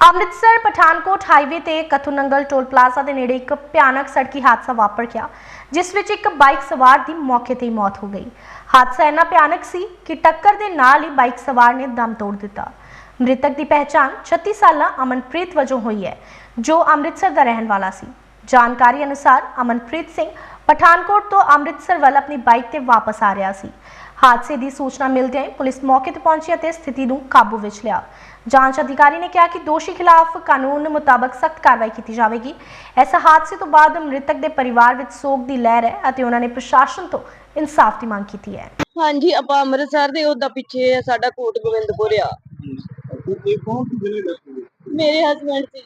Amritsar, Pathankot highway ਤੇ ਕਥੂਨੰਗਲ toll plaza ਦੇ ਨੇੜੇ ਇੱਕ ਭਿਆਨਕ ਸੜਕੀ ਹਾਦਸਾ ਵਾਪਰ ਗਿਆ, ਜਿਸ ਵਿੱਚ ਇੱਕ ਬਾਈਕ ਸਵਾਰ ਦੀ ਮੌਕੇ ਤੇ ਹੀ ਮੌਤ ਹੋ ਗਈ। ਹਾਦਸਾ ਇੰਨਾ ਭਿਆਨਕ ਸੀ ਕਿ ਟੱਕਰ ਦੇ ਨਾਲ ਹੀ ਬਾਈਕ ਸਵਾਰ ਨੇ ਦਮ ਤੋੜ ਦਿੱਤਾ। ਮ੍ਰਿਤਕ ਦੀ ਪਹਿਚਾਣ 36 ਸਾਲਾ ਅਮਨਪ੍ਰੀਤ ਵਜੋਂ ਹੋਈ ਹੈ, ਜੋ ਅੰਮ੍ਰਿਤਸਰ ਦਾ ਰਹਿਣ ਵਾਲਾ ਸੀ। ਜਾਣਕਾਰੀ ਅਨੁਸਾਰ ਅਮਨਪ੍ਰੀਤ ਸਿੰਘ ਪਠਾਨਕੋਟ ਤੋਂ ਅੰਮ੍ਰਿਤਸਰ ਵੱਲ ਆਪਣੀ ਬਾਈਕ ਤੇ ਵਾਪਸ ਆ ਰਿਹਾ ਸੀ। ਹਾਦਸੇ ਦੀ ਸੂਚਨਾ ਮਿਲਦਿਆਂ ਹੀ ਪੁਲਿਸ ਮੌਕੇ ਤੇ ਪਹੁੰਚੀ ਅਤੇ ਸਥਿਤੀ ਨੂੰ ਕਾਬੂ ਵਿੱਚ ਲਿਆ। ਜਾਂਚ ਅਧਿਕਾਰੀ ਨੇ ਕਿਹਾ ਕਿ ਦੋਸ਼ੀ ਖਿਲਾਫ ਕਾਨੂੰਨ ਮੁਤਾਬਕ ਸਖਤ ਕਾਰਵਾਈ ਕੀਤੀ ਜਾਵੇਗੀ। ਇਸ ਹਾਦਸੇ ਤੋਂ ਬਾਅਦ ਮ੍ਰਿਤਕ ਦੇ ਪਰਿਵਾਰ ਵਿੱਚ ਸੋਗ ਦੀ ਲਹਿਰ ਹੈ ਅਤੇ ਉਹਨਾਂ ਨੇ ਪ੍ਰਸ਼ਾਸਨ ਤੋਂ ਇਨਸਾਫ ਦੀ ਮੰਗ ਕੀਤੀ ਹੈ। ਹਾਂਜੀ ਆਪਾਂ ਅੰਮ੍ਰਿਤਸਰ ਦੇ ਉਹਦਾ ਪਿੱਛੇ ਆ ਸਾਡਾ ਕੋਟ ਗੋਬਿੰਦਪੁਰ ਆ। ਇਹ ਕੌਣ ਸੀ ਜਿਹੜੇ ਮੇਰੇ ਹਸਬੰਡ ਸੀ।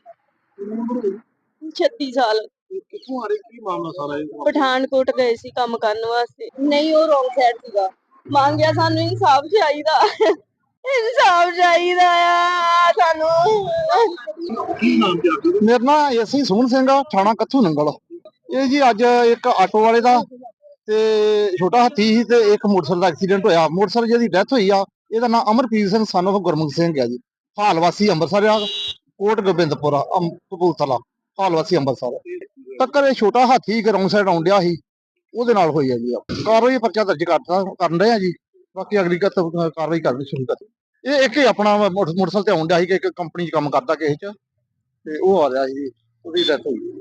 36 ਸਾਲ। ਕਿੱਥੋਂ ਆ ਰਹੇ? ਕੀ ਮਾਮਲਾ ਸਾਰਾ ਇਹ? ਪਠਾਨਕੋਟ ਗਏ ਸੀ ਕੰਮ ਕਰਨ ਵਾਸਤੇ। ਨਹੀਂ ਉਹ ਰੋਂਗ ਸਾਈਡ ਸੀਗਾ। ਮੰਗਿਆ ਸਾਨੂੰ ਇਨਸਾਫ ਚਾਹੀਦਾ। ਇਨਸਾਫ ਚਾਹੀਦਾ ਆ ਸਾਨੂੰ। ਕੀ ਨਾਮ ਮੇਰਾ ਨਾਮ ਏਸੀ ਸੁਮਨ ਸਿੰਘ ਆ ਥਾਣਾ ਕੱਥੂ ਨੰਗਲ। ਇਹ ਜੀ ਅੱਜ ਇੱਕ ਆਟੋ ਵਾਲੇ ਦਾ ਤੇ ਛੋਟਾ ਹਾਥੀ ਸੀ ਤੇ ਇੱਕ ਮੋਟਰਸਾਈਕਲ ਦਾ ਐਕਸੀਡੈਂਟ ਹੋਇਆ। ਮੋਟਰਸਾਈਕਲ ਜਿਹਦੀ ਡੈਥ ਹੋਈ ਆ ਇਹਦਾ ਨਾਮ ਅਮਰਪ੍ਰੀਤ ਸਿੰਘ son of ਗੁਰਮੁਖ ਸਿੰਘ ਆ ਜੀ। ਹਾਲ ਵਾਸੀ ਅੰਮ੍ਰਿਤਸਰ ਆ ਕੋਟ ਗੋਬਿੰਦਪੁਰਾ ਕਪੂਰਥਲਾ। ਹਾਲ ਵਾਸੀ ਅੰਮ੍ਰਿਤਸਰ ਟੱਕਰ ਇਹ ਛੋਟਾ ਹਾਥੀ ਰੌਂਗ ਸਾਈਡ ਆਉਣ ਡਿਆ ਸੀ। ਉਹਦੇ ਨਾਲ ਹੋਈ ਹੈ ਜੀ। ਕਾਰਵਾਈ ਪਰਚਾ ਦਰਜ ਕਰਤਾ ਕਰਨ ਰਹੇ ਆ ਜੀ। ਬਾਕੀ ਅਗਲੀ ਕ- ਕਾਰਵਾਈ ਕਰਨੀ ਸ਼ੁਰੂ ਕਰ ਇਹ ਇੱਕ ਹੀ ਆਪਣਾ ਮੋਟਰਸਾਈਕਲ ਤੇ ਆਉਣ ਡਿਆ ਸੀ ਕਿ ਇੱਕ ਕੰਪਨੀ 'ਚ ਕੰਮ ਕਰਦਾ ਕਿਸੇ 'ਚ। ਤੇ ਉਹ ਆ ਰਿਹਾ ਸੀ। ਉਹਦੀ ਡੈਥ ਹੋਈ